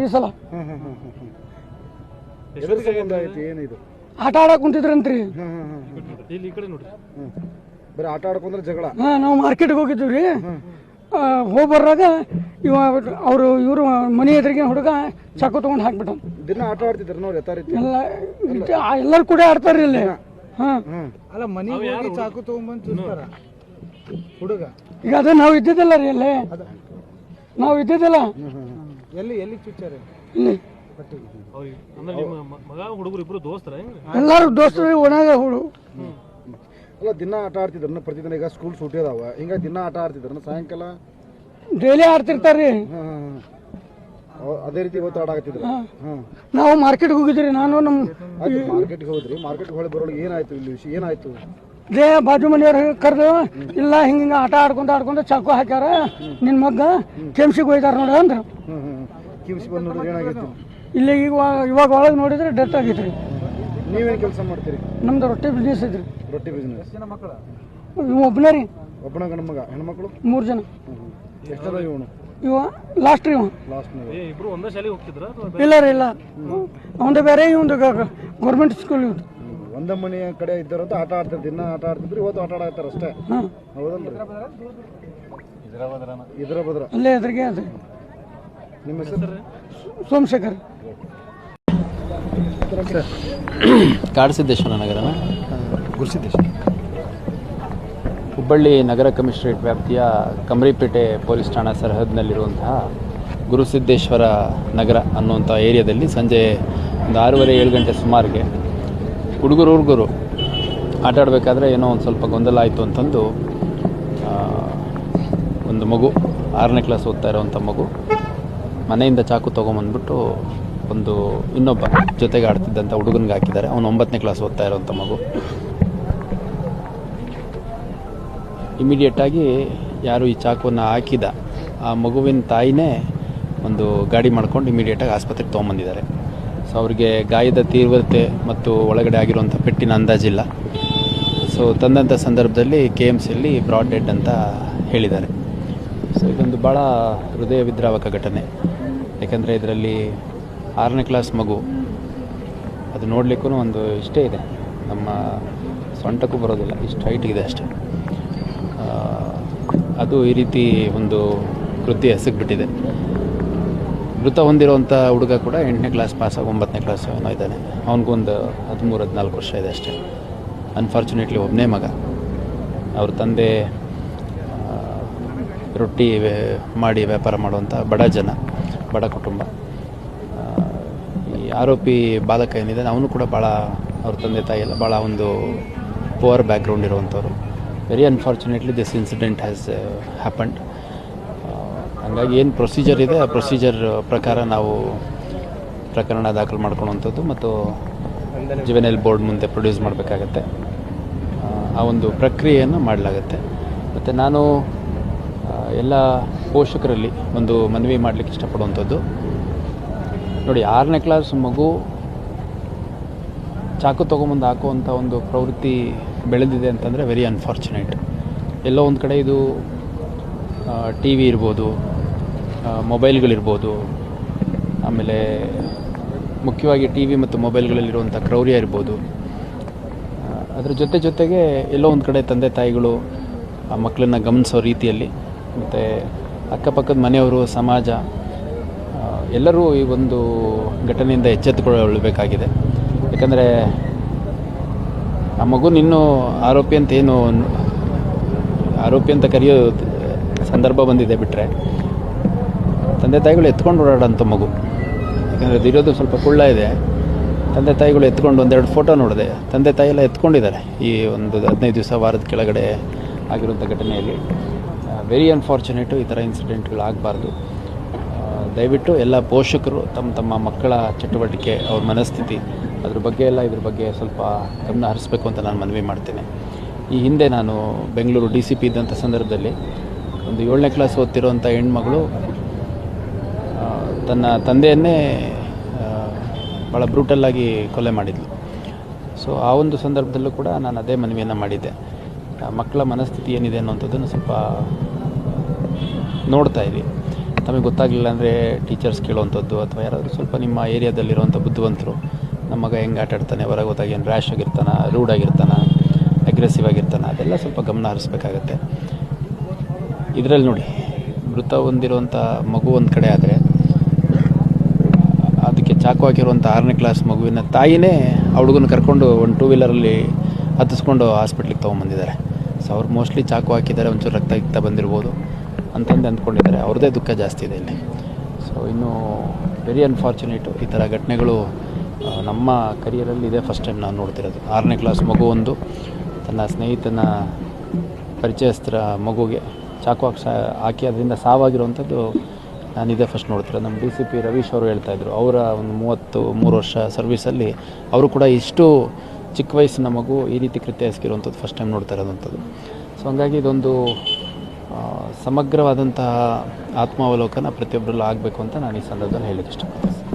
ಈ ಸಲ. ಏನಿದು ಆಟ ಆಡಕ್ ಕುಂತಿದ್ರಂತ್ರಿ. ಇಲ್ಲಿ ಈ ಕಡೆ ಬರೀ ಆಟ ಆಡ್ಕೊಂಡ್ರೆ ಜಗಳ. ಹಾಂ ನಾವು ಮಾರ್ಕೆಟ್ಗೆ ಹೋಗಿದ್ದೀವಿ ರೀ ಹೋಗಿ ಬರ್ರಾಗ ಇವ ಅವರು ಇವರು ಮನೆ ಎದುರಿಗೆ ಹುಡುಗ ಚಾಕು ತಗೊಂಡ್ ಹಾಕ್ಬಿಟ್ಟು ದಿನ ಆಟ ಆಡ್ತಿದ್ರು ನೋಡಿ ಯಥಾ ರೀತಿ? ಎಲ್ಲ ಎಲ್ಲರೂ ಕೂಡ ಆಡ್ತಾರ್ರಿ ಇಲ್ಲಿ. ಹಾಂ. ಹಾಂ ಅಲ್ಲ ಮನೆಗೆ ಹೋಗಿ ಚಾಕು ತಗೊಂಬಂದು ಚುಚ್ತಾರ? ಹುಡುಗ? ಈಗ ಅದೇ ನಾವು ಇದ್ದಿದ್ದಲ್ಲ ರೀ ಅಲ್ಲಿ ನಾವು ಇದ್ದಿದ್ದಿಲ್ಲ. ಎಲ್ಲಿ ಎಲ್ಲಿ ಚುಚ್ಚಾರೆ? ಇಲ್ಲಿ. ಮಗ ಹುಡುಗರು ಇಬ್ರು ದೋಸ್ತರ ಎಲ್ಲರೂ ದೋಸ್ತರು ಒಣಗ ಹುಡು. ಅಲ್ಲ ದಿನ ಆಟ ಆಡ್ತಿದ್ರು ಪ್ರತಿದಿನ ಈಗ ಸ್ಕೂಲ್ ಸೂಟಿ ಅದಾವ. ಹಿಂಗ ದಿನ ಆಟ ಆಡ್ತಿದ್ರು ಸಾಯಂಕಾಲ? ಡೈಲಿ ಆಡ್ತಿರ್ತಾರ್ರಿ. ಅದೇ ರೀತಿ ಇವತ್ತು ಆಟ ಆಗ್ತಿದ್ರು ನಾವು ಮಾರ್ಕೆಟ್ಗೆ ಹೋಗಿದ್ರಿ ನಾನು ನಮ್ಮ ಮಾರ್ಕೆಟ್ಗೆ ಹೋದ್ರಿ. ಮಾರ್ಕೆಟ್ಗೆ ಹೋಗಿ ಬರೋಳಗೆ ಏನಾಯ್ತು ಇಲ್ಲಿ ವಿಷಯ ಏನಾಯ್ತು? ದೇ ಬಾಜು ಮನೆಯವ್ರು ಕರೆದು ಇಲ್ಲ ಹಿಂಗ ಹಿಂಗ ಆಟ ಆಡ್ಕೊಂಡು ಆಡ್ಕೊಂತ ಚಾಕು ಹಾಕ್ಯಾರ. ನಿನ್ನ ಮಗ್ಗ ಕೆಮ್ಸಿಗೆ ಹೋಯ್ತಾರ ನೋಡ ಅಂದ್ರು. ಕಿಮ್ಸಿ ಬಂದು ನೋಡಿದ್ರೆ ಏನಾಗಿತ್ತು ಇಲ್ಲಿ ಈಗ ಇವಾಗ ಒಳಗೆ ನೋಡಿದ್ರೆ ಡೆತ್ ಆಗೈತ್ರಿ. ನೀವೇನು ಕೆಲಸ ಮಾಡ್ತೀರಿ? ನಮ್ದು ರೊಟ್ಟಿ ಬಿಸ್ನೆಸ್ ಐತ್ರಿ. ರೊಟ್ಟಿ ಬಿಸ್ನೆಸ್ ಇವ ಒಬ್ಬನೇ ರೀ. ಒಬ್ಬನ ಗಂಡ ಮಗ ಹೆಣ್ಮಕ್ಳು ಮೂರು ಜನ. ಎಷ್ಟು ಇವನು? ಇವ ಲಾಸ್ಟ್ ರೀ ಇವ. ಲಾಸ್ಟ್ ಏ ಇಬ್ರು ಒಂದೇ ಶಾಲೆಗೆ ಹೋಗ್ತಿದ್ರ ಇಲ್ಲ ರೀ ಇಲ್ಲ. ಅವಂದು ಬೇರೆ ಇವಂದು ಗೌರ್ಮೆಂಟ್ ಸ್ಕೂಲ್ ಇವ್ದು. ಒಂದ ಮನೆಯ ಕಡೆ ಇದ್ದಾರಂತ ಆಟ ಆಡ್ತಿದ್ರು ದಿನ ಆಟ ಆಡ್ತಿದ್ರು ಇವತ್ತು ಆಟ ಆಡತ್ತಾರ ಅಷ್ಟೇ. ಹಾಂ. ಹೌದಲ್ರಿ? ಇದ್ರ ಬದ್ರ ಅಲ್ಲೇ ಎದುರಿಗೆ ಅದು. ನಿಮ್ಮ ಹೆಸರು? ಸೋಮಶೇಖರ್. ಕಾಡಸಿದ್ದೇಶ್ವರ ನಗರನ? ಗುರುಸಿದ್ದೇಶ್ವರ. ಹುಬ್ಬಳ್ಳಿ ನಗರ ಕಮಿಷನರೇಟ್ ವ್ಯಾಪ್ತಿಯ ಕಮರಿಪೇಟೆ ಪೊಲೀಸ್ ಠಾಣಾ ಸರಹದ್ನಲ್ಲಿರುವಂತಹ ಗುರುಸಿದ್ದೇಶ್ವರ ನಗರ ಅನ್ನುವಂಥ ಏರಿಯಾದಲ್ಲಿ ಸಂಜೆ ಒಂದು ಆರೂವರೆ ಏಳು ಗಂಟೆ ಸುಮಾರಿಗೆ ಹುಡುಗರು ಹುಡುಗರು ಆಟಾಡಬೇಕಾದ್ರೆ ಏನೋ ಒಂದು ಸ್ವಲ್ಪ ಗೊಂದಲ ಆಯಿತು ಅಂತಂದು ಒಂದು ಮಗು, ಆರನೇ ಕ್ಲಾಸ್ ಓದ್ತಾ ಇರೋವಂಥ ಮಗು, ಮನೆಯಿಂದ ಚಾಕು ತೊಗೊಂಬಂದ್ಬಿಟ್ಟು ಒಂದು ಇನ್ನೊಬ್ಬ ಜೊತೆಗೆ ಆಡ್ತಿದ್ದಂಥ ಹುಡುಗನಿಗೆ ಹಾಕಿದ್ದಾರೆ. ಅವನು ಒಂಬತ್ತನೇ ಕ್ಲಾಸ್ ಓದ್ತಾ ಇರೋವಂಥ ಮಗು. ಇಮಿಡಿಯೇಟಾಗಿ ಯಾರು ಈ ಚಾಕುವನ್ನು ಹಾಕಿದ, ಆ ಮಗುವಿನ ತಾಯಿನೇ ಒಂದು ಗಾಡಿ ಮಾಡ್ಕೊಂಡು ಇಮಿಡಿಯೇಟಾಗಿ ಆಸ್ಪತ್ರೆಗೆ ತೊಗೊಂಬಂದಿದ್ದಾರೆ. ಸೊ ಅವ್ರಿಗೆ ಗಾಯದ ತೀವ್ರತೆ ಮತ್ತು ಒಳಗಡೆ ಆಗಿರುವಂಥ ಪೆಟ್ಟಿನ ಅಂದಾಜಿಲ್ಲ ಸೊ ತಂದಂಥ ಸಂದರ್ಭದಲ್ಲಿ ಕೆ ಎಂ ಸಿಯಲ್ಲಿ ಬ್ರಾಡ್ ಡೆಡ್ ಅಂತ ಹೇಳಿದ್ದಾರೆ. ಸೊ ಇದೊಂದು ಭಾಳ ಹೃದಯ ವಿದ್ರಾವಕ ಘಟನೆ. ಯಾಕೆಂದರೆ ಇದರಲ್ಲಿ ಆರನೇ ಕ್ಲಾಸ್ ಮಗು, ಅದು ನೋಡಲಿಕ್ಕೂ ಒಂದು ಇಷ್ಟೇ ಇದೆ. ನಮ್ಮ ಸೊಂಟಕ್ಕೂ ಬರೋದಿಲ್ಲ, ಇಷ್ಟು ಹೈಟ್ ಇದೆ ಅಷ್ಟೇ. ಅದು ಈ ರೀತಿ ಒಂದು ಕೃತ್ಯ ಎಸಗ್ಬಿಟ್ಟಿದೆ. ಮೃತ ಹೊಂದಿರುವಂಥ ಹುಡುಗ ಕೂಡ ಎಂಟನೇ ಕ್ಲಾಸ್ ಪಾಸ್ ಪಾಸಾಗಿ ಒಂಬತ್ತನೇ ಕ್ಲಾಸ್ ಏನೋ ಇದ್ದಾನೆ. ಅವನಿಗೊಂದು ಹದಿಮೂರು, ಹದಿನಾಲ್ಕು ವರ್ಷ ಇದೆ ಅಷ್ಟೇ. ಅನ್ಫಾರ್ಚುನೇಟ್ಲಿ ಒಬ್ಬನೇ ಮಗ. ಅವ್ರ ತಂದೆ ರೊಟ್ಟಿ ಮಾಡಿ ವ್ಯಾಪಾರ ಮಾಡುವಂಥ ಬಡ ಜನ, ಬಡ ಕುಟುಂಬ. ಈ ಆರೋಪಿ ಬಾಲಕ ಏನಿದೆ ಅವನು ಕೂಡ ಭಾಳ ಅವ್ರ ತಂದೆ ತಾಯಿ ಎಲ್ಲ ಭಾಳ ಒಂದು poor background ಇರುವಂಥವ್ರು very unfortunately this incident has happened ಹಂಗಾಗಿ ಏನು ಪ್ರೊಸೀಜರ್ ಇದೆ, ಆ ಪ್ರೊಸೀಜರ್ ಪ್ರಕಾರ ನಾವು ಪ್ರಕರಣ ದಾಖಲು ಮಾಡ್ಕೊಳ್ಳುವಂಥದ್ದು ಮತ್ತು ಜುವೆನೈಲ್ ಬೋರ್ಡ್ ಮುಂದೆ ಪ್ರೊಡ್ಯೂಸ್ ಮಾಡಬೇಕಾಗತ್ತೆ. ಆ ಒಂದು ಪ್ರಕ್ರಿಯೆಯನ್ನು ಮಾಡಲಾಗತ್ತೆ. ಮತ್ತು ನಾನು ಎಲ್ಲ ಪೋಷಕರಲ್ಲಿ ಒಂದು ಮನವಿ ಮಾಡಲಿಕ್ಕೆ ಇಷ್ಟಪಡುವಂಥದ್ದು. ನೋಡಿ, ಆರನೇ ಕ್ಲಾಸ್ ಮಗು ಚಾಕು ತೊಗೊಂಬಂದು ಹಾಕುವಂಥ ಒಂದು ಪ್ರವೃತ್ತಿ ಬೆಳೆದಿದೆ ಅಂತಂದರೆ ವೆರಿ ಅನ್ಫಾರ್ಚುನೇಟ್ ಎಲ್ಲೋ ಒಂದು ಕಡೆ ಇದು ಟಿ ವಿ ಇರ್ಬೋದು ಮೊಬೈಲ್ಗಳಿರ್ಬೋದು. ಆಮೇಲೆ ಮುಖ್ಯವಾಗಿ ಟಿ ವಿ ಮತ್ತು ಮೊಬೈಲ್ಗಳಲ್ಲಿರುವಂಥ ಕ್ರೌರ್ಯ ಇರ್ಬೋದು. ಅದ್ರ ಜೊತೆ ಜೊತೆಗೆ ಎಲ್ಲೋ ಒಂದು ಕಡೆ ತಂದೆ ತಾಯಿಗಳು, ಆ, ಮಕ್ಕಳನ್ನ ಗಮನಿಸೋ ರೀತಿಯಲ್ಲಿ ಮತ್ತು ಅಕ್ಕಪಕ್ಕದ ಮನೆಯವರು, ಸಮಾಜ ಎಲ್ಲರೂ ಈ ಒಂದು ಘಟನೆಯಿಂದ ಎಚ್ಚೆತ್ತುಕೊಳ್ಳಬೇಕಾಗಿದೆ. ಯಾಕಂದರೆ ಆ ಮಗು ಇನ್ನೂ ಆರೋಪಿ ಅಂತ ಏನು, ಆರೋಪಿ ಅಂತ ಕರೆಯೋ ಸಂದರ್ಭ ಬಂದಿದೆ ಬಿಟ್ಟರೆ ತಂದೆ ತಾಯಿಗಳು ಎತ್ಕೊಂಡು ಓಡಾಡೋಂಥ ಮಗು. ಯಾಕಂದರೆ ಇರೋದು ಸ್ವಲ್ಪ ಕುಳ್ಳ ಇದೆ. ತಂದೆ ತಾಯಿಗಳು ಎತ್ಕೊಂಡು ಒಂದೆರಡು ಫೋಟೋ ನೋಡಿದೆ. ತಂದೆ ತಾಯಿ ಎಲ್ಲ ಎತ್ಕೊಂಡಿದ್ದಾರೆ ಈ ಒಂದು ಹದಿನೈದು ದಿವಸ ವಾರದ ಕೆಳಗಡೆ ಆಗಿರುವಂಥ ಘಟನೆಯಲ್ಲಿ. ವೆರಿ ಅನ್ಫಾರ್ಚುನೇಟು ಈ ಥರ ಇನ್ಸಿಡೆಂಟ್ಗಳು ಆಗಬಾರ್ದು. ದಯವಿಟ್ಟು ಎಲ್ಲ ಪೋಷಕರು, ತಮ್ಮ ತಮ್ಮ ಮಕ್ಕಳ ಚಟುವಟಿಕೆ, ಅವ್ರ ಮನಸ್ಥಿತಿ, ಅದ್ರ ಬಗ್ಗೆ ಎಲ್ಲ ಇದ್ರ ಬಗ್ಗೆ ಸ್ವಲ್ಪ ಗಮನ ಹರಿಸ್ಬೇಕು ಅಂತ ನಾನು ಮನವಿ ಮಾಡ್ತೇನೆ. ಈ ಹಿಂದೆ ನಾನು ಬೆಂಗಳೂರು ಡಿ ಸಿ ಪಿ ಇದ್ದಂಥ ಸಂದರ್ಭದಲ್ಲಿ ಒಂದು ಏಳನೇ ಕ್ಲಾಸ್ ಓದ್ತಿರೋಂಥ ಹೆಣ್ಮಗಳು ತನ್ನ ತಂದೆಯನ್ನೇ ಭಾಳ ಬ್ರೂಟಲ್ಲಾಗಿ ಕೊಲೆ ಮಾಡಿದ್ಲು. ಸೊ ಆ ಒಂದು ಸಂದರ್ಭದಲ್ಲೂ ಕೂಡ ನಾನು ಅದೇ ಮನವಿಯನ್ನು ಮಾಡಿದ್ದೆ. ಮಕ್ಕಳ ಮನಸ್ಥಿತಿ ಏನಿದೆ ಅನ್ನೋಂಥದ್ದನ್ನು ಸ್ವಲ್ಪ ನೋಡ್ತಾ ಇದ್ವಿ. ತಮಗೆ ಗೊತ್ತಾಗಲಿಲ್ಲ ಅಂದರೆ ಟೀಚರ್ಸ್ ಕೇಳುವಂಥದ್ದು ಅಥವಾ ಯಾರಾದರೂ ಸ್ವಲ್ಪ ನಿಮ್ಮ ಏರಿಯಾದಲ್ಲಿರುವಂಥ ಬುದ್ಧಿವಂತರು, ನಮ್ಮ ಮಗ ಹೆಂಗೆ ಆಟ ಆಡ್ತಾನೆ, ಹೊರಗೆ ಹೋದಾಗ ಏನು ರ್ಯಾಶ್ ಆಗಿರ್ತಾನೆ ರೂಡ್ ಆಗಿರ್ತಾನೆ ಅಗ್ರೆಸಿವ್ ಆಗಿರ್ತಾನೆ? ಅದೆಲ್ಲ ಸ್ವಲ್ಪ ಗಮನ ಹರಿಸ್ಬೇಕಾಗತ್ತೆ. ಇದರಲ್ಲಿ ನೋಡಿ, ಮೃತ ಹೊಂದಿರುವಂಥ ಮಗು ಒಂದು ಕಡೆ ಆದರೆ ಚಾಕು ಹಾಕಿರುವಂಥ ಆರನೇ ಕ್ಲಾಸ್ ಮಗುವಿನ ತಾಯಿನೇ ಆ ಹುಡುಗನ ಕರ್ಕೊಂಡು ಒಂದು ಟೂ ವೀಲರಲ್ಲಿ ಹತ್ತಿಸ್ಕೊಂಡು ಹಾಸ್ಪಿಟ್ಲಿಗೆ ತೊಗೊಂಬಂದಿದ್ದಾರೆ. ಸೊ ಅವ್ರು ಮೋಸ್ಟ್ಲಿ ಚಾಕು ಹಾಕಿದ್ದಾರೆ, ಒಂಚೂರು ರಕ್ತ ಇಕ್ತ ಬಂದಿರ್ಬೋದು ಅಂತಂದು ಅಂದ್ಕೊಂಡಿದ್ದಾರೆ. ಅವ್ರದ್ದೇ ದುಃಖ ಜಾಸ್ತಿ ಇದೆ ಇಲ್ಲಿ. ಸೊ ಇನ್ನು ವೆರಿ ಅನ್ಫಾರ್ಚುನೇಟು ಈ ಥರ ಘಟನೆಗಳು ನಮ್ಮ ಕರಿಯರಲ್ಲಿ ಇದೇ ಫಸ್ಟ್ ಟೈಮ್ ನಾನು ನೋಡ್ತಿರೋದು. ಆರನೇ ಕ್ಲಾಸ್ ಮಗು ಒಂದು, ತನ್ನ ಸ್ನೇಹಿತನ ಪರಿಚಯಸ್ಥರ ಮಗುಗೆ ಚಾಕು ಹಾಕಿ ಅದರಿಂದ ಸಾವಾಗಿರುವಂಥದ್ದು ನಾನು ಇದೇ ಫಸ್ಟ್ ನೋಡ್ತಿರೋದು. ನಮ್ಮ ಡಿ ಸಿ ಪಿ ರವೀಶ್ ಅವರು ಹೇಳ್ತಾಯಿದ್ರು ಅವರ ಒಂದು ಮೂವತ್ತು, ಮೂರು ವರ್ಷ ಸರ್ವೀಸಲ್ಲಿ ಅವರು ಕೂಡ ಇಷ್ಟು ಚಿಕ್ಕ ವಯಸ್ಸಿನ ಮಗು ಈ ರೀತಿ ಕೃತ್ಯ ಎಸಗಿರುವಂಥದ್ದು ಫಸ್ಟ್ ಟೈಮ್ ನೋಡ್ತಾ ಇರೋದಂಥದ್ದು. ಸೊ ಹಂಗಾಗಿ ಇದೊಂದು ಸಮಗ್ರವಾದಂತಹ ಆತ್ಮಾವಲೋಕನ ಪ್ರತಿಯೊಬ್ಬರಲ್ಲೂ ಆಗಬೇಕು ಅಂತ ನಾನು ಈ ಸಂದರ್ಭದಲ್ಲಿ ಹೇಳಲಿಕ್ಕೆ ಇಷ್ಟಪಡ್ತೀನಿ.